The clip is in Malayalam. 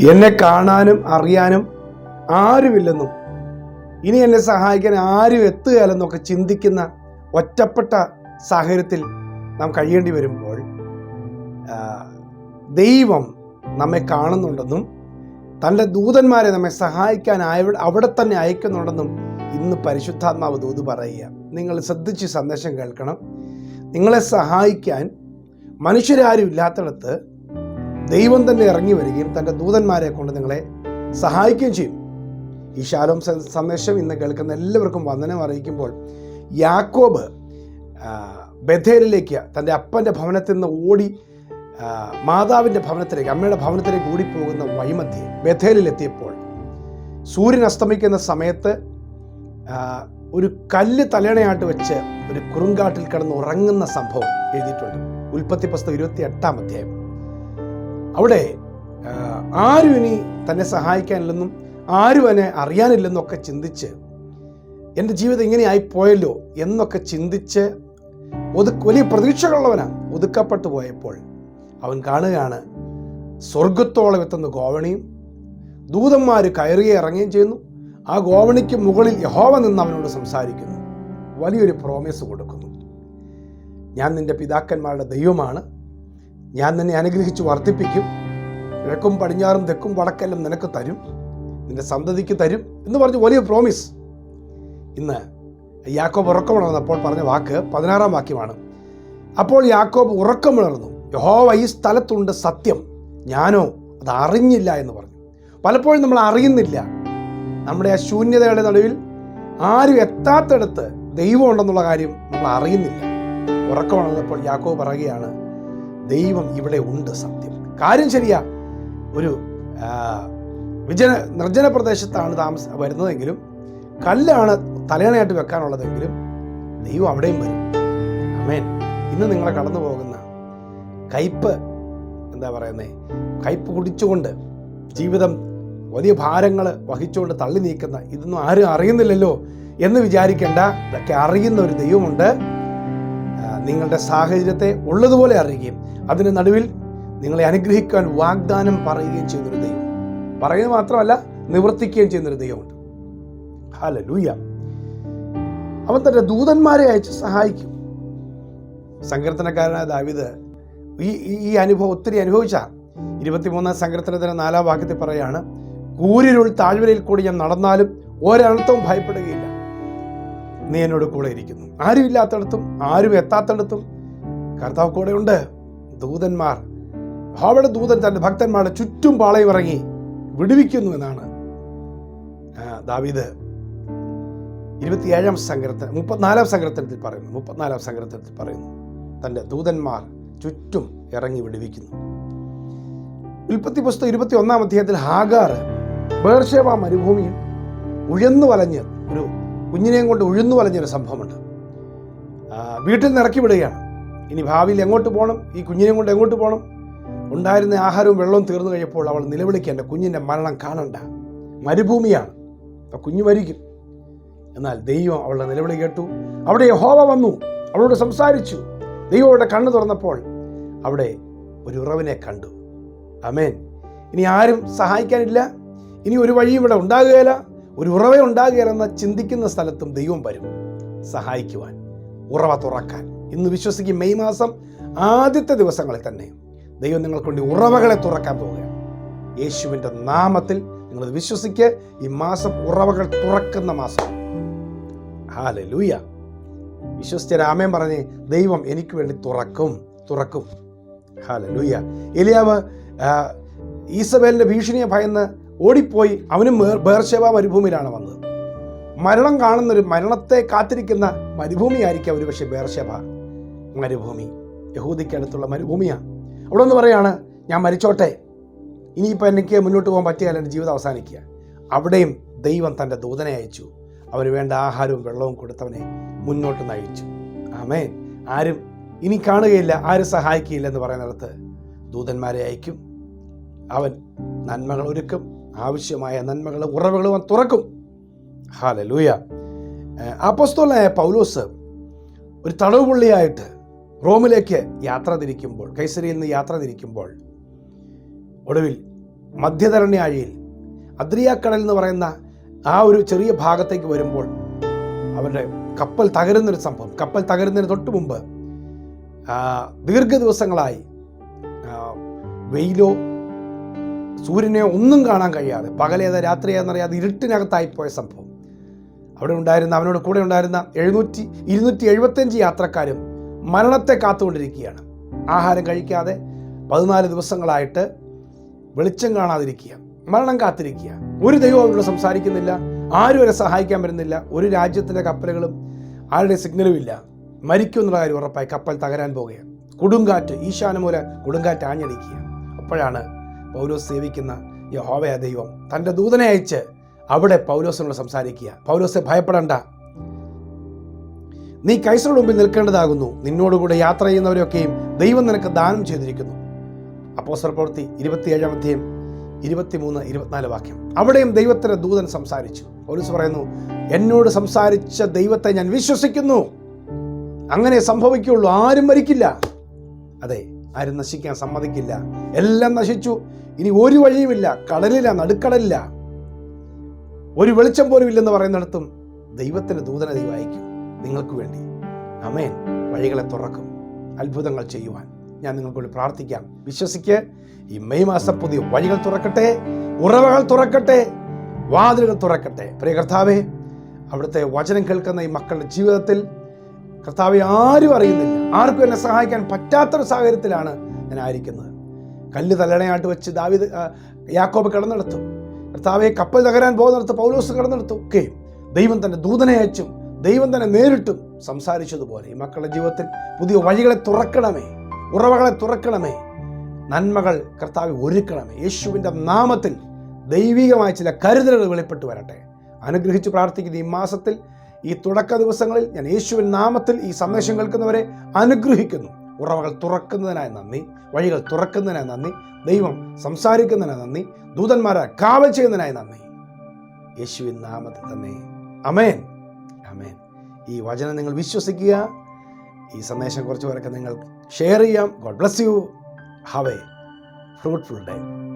എന്നെ കാണാനും അറിയാനും ആരുമില്ലെന്നും ഇനി എന്നെ സഹായിക്കാൻ ആരും എത്തുകയല്ലെന്നൊക്കെ ചിന്തിക്കുന്ന ഒറ്റപ്പെട്ട സാഹചര്യത്തിൽ നാം കഴിയേണ്ടി വരുമ്പോൾ ദൈവം നമ്മെ കാണുന്നുണ്ടെന്നും തന്റെ ദൂതന്മാരെ നമ്മെ സഹായിക്കാൻ അവിടെ തന്നെ അയക്കുന്നുണ്ടെന്നും ഇന്ന് പരിശുദ്ധാത്മാവ് ദൂത് പറയുക. നിങ്ങൾ ശ്രദ്ധിച്ച് സന്ദേശം കേൾക്കണം. നിങ്ങളെ സഹായിക്കാൻ മനുഷ്യരാരും ഇല്ലാത്തിടത്ത് ദൈവം തന്നെ ഇറങ്ങി വരികയും തന്റെ ദൂതന്മാരെ കൊണ്ട് നിങ്ങളെ സഹായിക്കുകയും ചെയ്യും. ഈ ശാലോം സന്ദേശം ഇന്ന് കേൾക്കുന്ന എല്ലാവർക്കും വന്ദനം അറിയിക്കുമ്പോൾ യാക്കോബ് ബഥേലിലേക്ക് തന്റെ അപ്പന്റെ ഭവനത്തിൽ നിന്ന് ഓടി മാതാവിന്റെ ഭവനത്തിലേക്ക് അമ്മയുടെ ഭവനത്തിലേക്ക് ഓടിപ്പോകുന്ന വൈമധ്യം ബഥേലിലെത്തിയപ്പോൾ സൂര്യൻ അസ്തമിക്കുന്ന സമയത്ത് ഒരു കല്ല് തലയണയായിട്ട് വെച്ച് ഒരു കുറുങ്കാട്ടിൽ കിടന്ന് ഉറങ്ങുന്ന സംഭവം എഴുതിയിട്ടുണ്ട്. ഉൽപ്പത്തി പുസ്തകം ഇരുപത്തി എട്ടാം അധ്യായം. അവിടെ ആരും ഇനി തന്നെ സഹായിക്കാനില്ലെന്നും ആരും എന്നെ അറിയാനില്ലെന്നൊക്കെ ചിന്തിച്ച് എന്റെ ജീവിതം ഇങ്ങനെയായി പോയല്ലോ എന്നൊക്കെ ചിന്തിച്ച് ഒതുക്ക് വലിയ പ്രതീക്ഷകളുള്ളവനാണ്. ഒതുക്കപ്പെട്ടു പോയപ്പോൾ അവൻ കാണുകയാണ് സ്വർഗത്തോളം എത്തുന്ന ഗോവണിയും ദൂതന്മാർ കയറുകയും ഇറങ്ങുകയും ചെയ്യുന്നു. ആ ഗോവണിക്ക് മുകളിൽ യഹോവ നിന്ന് അവനോട് സംസാരിക്കുന്നു. വലിയൊരു പ്രോമിസ് കൊടുക്കുന്നു. ഞാൻ നിന്റെ പിതാക്കന്മാരുടെ ദൈവമാണ്. ഞാൻ നിന്നെ അനുഗ്രഹിച്ച് വർദ്ധിപ്പിക്കും. കിഴക്കും പടിഞ്ഞാറും തെക്കും വടക്കെല്ലാം നിനക്ക് തരും. നിന്റെ സന്തതിക്ക് തരും എന്ന് പറഞ്ഞ് വലിയ പ്രോമിസ് ഇന്ന് യാക്കോബ് ഉറക്കമുണർന്നപ്പോൾ പറഞ്ഞ വാക്ക് പതിനാറാം വാക്യമാണ്. അപ്പോൾ യാക്കോബ് ഉറക്കമുണർന്നു യഹോവ ഈ സ്ഥലത്തുണ്ട് സത്യം. ഞാനോ അത് അറിഞ്ഞില്ല എന്ന് പറഞ്ഞു. പലപ്പോഴും നമ്മൾ അറിയുന്നില്ല. നമ്മുടെ ആ ശൂന്യതയുടെ നടുവിൽ ആരും എത്താത്തടത്ത് ദൈവം ഉണ്ടെന്നുള്ള കാര്യം നമ്മൾ അറിയുന്നില്ല. ഉറക്കമുണർന്നപ്പോൾ യാക്കോബ് പറയുകയാണ് ദൈവം ഇവിടെ ഉണ്ട് സത്യം. കാര്യം ശരിയാ. ഒരു വിജന നിർജന പ്രദേശത്താണ് താമസ വരുന്നതെങ്കിലും കല്ലാണ് തലയണയായിട്ട് വെക്കാനുള്ളതെങ്കിലും ദൈവം അവിടെയും വരും. അമേൻ ഇന്ന് നിങ്ങളെ കടന്നു പോകുന്ന കയ്പ് എന്താ പറയുന്നത് കയ്പ് കുടിച്ചുകൊണ്ട് ജീവിതം വലിയ ഭാരങ്ങൾ വഹിച്ചുകൊണ്ട് തള്ളി നീക്കുന്ന ഇതൊന്നും ആരും അറിയുന്നില്ലല്ലോ എന്ന് വിചാരിക്കേണ്ട ഇതൊക്കെ അറിയുന്ന ഒരു ദൈവമുണ്ട്. നിങ്ങളുടെ സാഹചര്യത്തെ ഉള്ളതുപോലെ അറിയുകയും അതിന് നടുവിൽ നിങ്ങളെ അനുഗ്രഹിക്കാൻ വാഗ്ദാനം പറയുകയും ചെയ്യുന്നൊരു ദൈവം. പറയുന്നത് മാത്രമല്ല നിവർത്തിക്കുകയും ചെയ്യുന്നൊരു ദൈവമുണ്ട്. ഹല്ലേലൂയ. അവൻ തന്റെ ദൂതന്മാരെ അയച്ച് സഹായിക്കും. സങ്കീർത്തനക്കാരനായ ദാവിദ് ഈ- ഈ അനുഭവം ഒത്തിരി അനുഭവിച്ച. ഇരുപത്തിമൂന്നാം സങ്കീർത്തനത്തിന്റെ നാലാം വാക്യത്തിൽ പറയാണ് കൂരിരുൾ താഴ്വരയിൽ കൂടി ഞാൻ നടന്നാലും ഒരർത്ഥവും ഭയപ്പെടുകയില്ല. നീ എന്നോട് കൂടെ ഇരിക്കുന്നു. ആരും ഇല്ലാത്തടത്തും ആരും എത്താത്തടത്തും കർത്താവ് കൂടെ ഉണ്ട്. ദൂതന്മാർ അവിടെ ദൂതൻ തന്റെ ഭക്തന്മാരുടെ ചുറ്റും പാളയം ഇറങ്ങി വിടുവിക്കുന്നു എന്നാണ്. ദാവീദ് ഇരുപത്തിയേഴാം സംഗ്രഹത്തിൽ മുപ്പത്തിനാലാം സങ്കീർത്തനത്തിൽ പറയുന്നു മുപ്പത്തിനാലാം സങ്കീർത്തനത്തിൽ പറയുന്നു. തന്റെ ദൂതന്മാർ ചുറ്റും ഇറങ്ങി വിടുവിക്കുന്നു. ഉൽപ്പത്തി പുസ്തകം ഇരുപത്തി ഒന്നാം അധ്യായത്തിൽ ഹാഗാർ ബേർഷേവ മരുഭൂമിയിൽ ഉഴന്നു വലഞ്ഞ് ഒരു കുഞ്ഞിനെയും കൊണ്ട് ഉഴുന്നു വലഞ്ഞൊരു സംഭവമുണ്ട്. വീട്ടിൽ നിന്ന് ഇറക്കി വിടുകയാണ്. ഇനി ഭാവിയിൽ എങ്ങോട്ട് പോകണം? ഈ കുഞ്ഞിനെയും കൊണ്ട് എങ്ങോട്ട് പോകണം? ഉണ്ടായിരുന്ന ആഹാരവും വെള്ളവും തീർന്നു കഴിഞ്ഞപ്പോൾ അവൾ നിലവിളിക്കേണ്ട കുഞ്ഞിന്റെ മരണം കാണണ്ട. മരുഭൂമിയാണ്. അപ്പം കുഞ്ഞ് മരിക്കും. എന്നാൽ ദൈവം അവളുടെ നിലവിളി കേട്ടു. അവിടെ ഹോവ വന്നു. അവളോട് സംസാരിച്ചു. ദൈവം അവളുടെ കണ്ണ് തുറന്നപ്പോൾ അവിടെ ഒരു ഉറവിനെ കണ്ടു. അമേൻ ഇനി ആരും സഹായിക്കാനില്ല. ഇനി ഒരു വഴിയും ഇവിടെ ഉണ്ടാകുകയില്ല. ഒരു ഉറവ ഉണ്ടാകുകയെന്ന് ചിന്തിക്കുന്ന സ്ഥലത്തും ദൈവം വരും. സഹായിക്കുവാൻ ഉറവ തുറക്കാൻ. ഇന്ന് വിശ്വസിക്കും മെയ് മാസം ആദ്യത്തെ ദിവസങ്ങളിൽ തന്നെ ദൈവം നിങ്ങൾക്ക് വേണ്ടി ഉറവകളെ തുറക്കാൻ പോവുകയാണ്. യേശുവിന്റെ നാമത്തിൽ നിങ്ങൾ വിശ്വസിക്കുക ഈ മാസം ഉറവകൾ തുറക്കുന്ന മാസം. ഹാലെ ലൂയ വിശ്വസിച്ച രാമൻ പറഞ്ഞ് ദൈവം എനിക്ക് വേണ്ടി തുറക്കും തുറക്കും. ഹാലെ ലൂയ എലിയാവ് ഈസബേലിന്റെ ഭീഷണിയെ ഭയന്ന് ഓടിപ്പോയി അവനും ബേർഷേവ മരുഭൂമിയിലാണ് വന്നത്. മരണം കാണുന്നൊരു മരണത്തെ കാത്തിരിക്കുന്ന മരുഭൂമിയായിരിക്കും ഒരു പക്ഷേ ബേർഷേവ മരുഭൂമി. യഹൂദിക്ക് അടുത്തുള്ള മരുഭൂമിയാണ് അവിടെ ഒന്ന് പറയാണ് ഞാൻ മരിച്ചോട്ടെ. ഇനിയിപ്പോൾ എനിക്ക് മുന്നോട്ട് പോകാൻ പറ്റിയാൽ എന്റെ ജീവിതം അവസാനിക്കുക. അവിടെയും ദൈവം തന്റെ ദൂതനെ അയച്ചു. അവന് വേണ്ട ആഹാരവും വെള്ളവും കൊടുത്തവനെ മുന്നോട്ട് നയിച്ചു. ആമേ ആരും ഇനി കാണുകയില്ല ആരും സഹായിക്കുകയില്ല എന്ന് പറയുന്നിടത്ത് ദൂതന്മാരെ അയക്കും. അവൻ നന്മകൾ ഒരുക്കും. ആവശ്യമായ നന്മകൾ ഉറവുകൾ അവൻ തുറക്കും. ഹാല ലൂയ അപ്പസ്തോലായ പൗലോസ് ഒരു തടവുപുള്ളിയായിട്ട് റോമിലേക്ക് യാത്ര തിരിക്കുമ്പോൾ കൈസരിയിൽ നിന്ന് യാത്ര തിരിക്കുമ്പോൾ ഒടുവിൽ മധ്യധരണ്യാഴിയിൽ അദ്രിയാക്കടൽ എന്ന് പറയുന്ന ആ ഒരു ചെറിയ ഭാഗത്തേക്ക് വരുമ്പോൾ അവരുടെ കപ്പൽ തകരുന്നൊരു സംഭവം. കപ്പൽ തകരുന്നതിന് തൊട്ട് മുമ്പ് ആ, ദീർഘ ദിവസങ്ങളായി വെയിലോ സൂര്യനെയോ ഒന്നും കാണാൻ കഴിയാതെ പകലേത രാത്രിയേതെന്നറിയാതെ ഇരുട്ടിനകത്തായി പോയ സംഭവം. അവിടെ ഉണ്ടായിരുന്ന അവനോട് കൂടെ ഉണ്ടായിരുന്ന എഴുന്നൂറ്റി ഇരുന്നൂറ്റി എഴുപത്തഞ്ച് യാത്രക്കാരും മരണത്തെ കാത്തുകൊണ്ടിരിക്കുകയാണ്. ആഹാരം കഴിക്കാതെ പതിനാല് ദിവസങ്ങളായിട്ട് വെളിച്ചം കാണാതിരിക്കുക മരണം കാത്തിരിക്കുക. ഒരു ദൈവം അവരോട് സംസാരിക്കുന്നില്ല ആരും അവരെ സഹായിക്കാൻ വരുന്നില്ല ഒരു രാജ്യത്തിന്റെ കപ്പലുകളും ആരുടെ സിഗ്നലും ഇല്ല. മരിക്കും എന്നുള്ള കാര്യം ഉറപ്പായി കപ്പൽ തകരാൻ പോവുകയാണ്. കൊടുങ്കാറ്റ് ഈശാനമൂല കൊടുങ്കാറ്റ് ആഞ്ഞടിക്കുക. അപ്പോഴാണ് പൗലോസ് സേവിക്കുന്ന യഹോവയ ദൈവം. തന്റെ ദൂതനെ അയച്ച് അവിടെ പൗലോസിനോട് സംസാരിക്കുക. പൗലോസെ ഭയപ്പെടണ്ട. നീ കൈസറുടെ മുമ്പിൽ നിൽക്കേണ്ടതാകുന്നു. നിന്നോടുകൂടെ യാത്ര ചെയ്യുന്നവരെയൊക്കെയും ദൈവം നിനക്ക് ദാനം ചെയ്തിരിക്കുന്നു. അപ്പോസ്റ്റർ പ്രവൃത്തി ഇരുപത്തിയേഴാം അധ്യയം ഇരുപത്തിമൂന്ന് ഇരുപത്തിനാല് വാക്യം. അവിടെയും ദൈവത്തിന്റെ ദൂതൻ സംസാരിച്ചു. പൗലോസ് പറയുന്നു എന്നോട് സംസാരിച്ച ദൈവത്തെ ഞാൻ വിശ്വസിക്കുന്നു. അങ്ങനെ സംഭവിക്കുള്ളൂ ആരും മരിക്കില്ല. അതെ ആരും നശിക്കാൻ സമ്മതിക്കില്ല. എല്ലാം നശിച്ചു. ഇനി ഒരു വഴിയുമില്ല. കടലില്ല നടുക്കടലില്ല. ഒരു വെളിച്ചം പോലും ഇല്ലെന്ന് പറയുന്നിടത്തും ദൈവത്തിന്റെ ദൂതനെ ദൈവം അയക്കും. നിങ്ങൾക്ക് വേണ്ടി. അമേൻ വഴികളെ തുറക്കും. അത്ഭുതങ്ങൾ ചെയ്യുവാൻ. ഞാൻ നിങ്ങൾക്ക് വേണ്ടി പ്രാർത്ഥിക്കാം. വിശ്വസിക്ക്. ഈ മെയ് മാസം പുതിയ വഴികൾ തുറക്കട്ടെ. ഉറവകൾ തുറക്കട്ടെ. വാതിലുകൾ തുറക്കട്ടെ. പ്രിയ കർത്താവേ അവിടുത്തെ വചനം കേൾക്കുന്ന ഈ മക്കളുടെ ജീവിതത്തിൽ കർത്താവെ ആരും അറിയുന്നില്ല. ആർക്കും എന്നെ സഹായിക്കാൻ പറ്റാത്തൊരു സാഹചര്യത്തിലാണ് ഞാൻ ആയിരിക്കുന്നത്. കല്ല് തലണയായിട്ട് വെച്ച് ദാവിദ് യാക്കോബ് കിടന്നെടുത്തു. കർത്താവെ കപ്പൽ തകരാൻ പോകുന്നിടത്ത് പൗലോസ് കിടന്നെടുത്തു ഒക്കെ ദൈവം തന്നെ ദൂതനെ അയച്ചും ദൈവം തന്നെ നേരിട്ടും സംസാരിച്ചതുപോലെ ഈ മക്കളുടെ ജീവിതത്തിൽ പുതിയ വഴികളെ തുറക്കണമേ ഉറവകളെ തുറക്കണമേ നന്മകൾ കർത്താവ് ഒരുക്കണമേ. യേശുവിന്റെ നാമത്തിൽ ദൈവികമായ ചില കരുതലുകൾ വെളിപ്പെട്ട് വരട്ടെ. അനുഗ്രഹിച്ച് പ്രാർത്ഥിക്കുന്ന ഈ മാസത്തിൽ ഈ തുടക്ക ദിവസങ്ങളിൽ ഞാൻ യേശുവിൻ നാമത്തിൽ ഈ സന്ദേശം കേൾക്കുന്നവരെ അനുഗ്രഹിക്കുന്നു. ഉറവകൾ തുറക്കുന്നതിനായി നന്ദി വഴികൾ തുറക്കുന്നതിനായി നന്ദി ദൈവം സംസാരിക്കുന്നതിനായി നന്ദി ദൂതന്മാരെ കാവൽ ചെയ്യുന്നതിനായി നന്ദി. യേശുവിൻ നാമത്തിൽ തന്നെ. അമേൻ അമേൻ ഈ വചനം നിങ്ങൾ വിശ്വസിക്കുക. ഈ സന്ദേശം കുറച്ച് പേരൊക്കെ നിങ്ങൾ ഷെയർ ചെയ്യാം. God bless you. Have a fruitful day.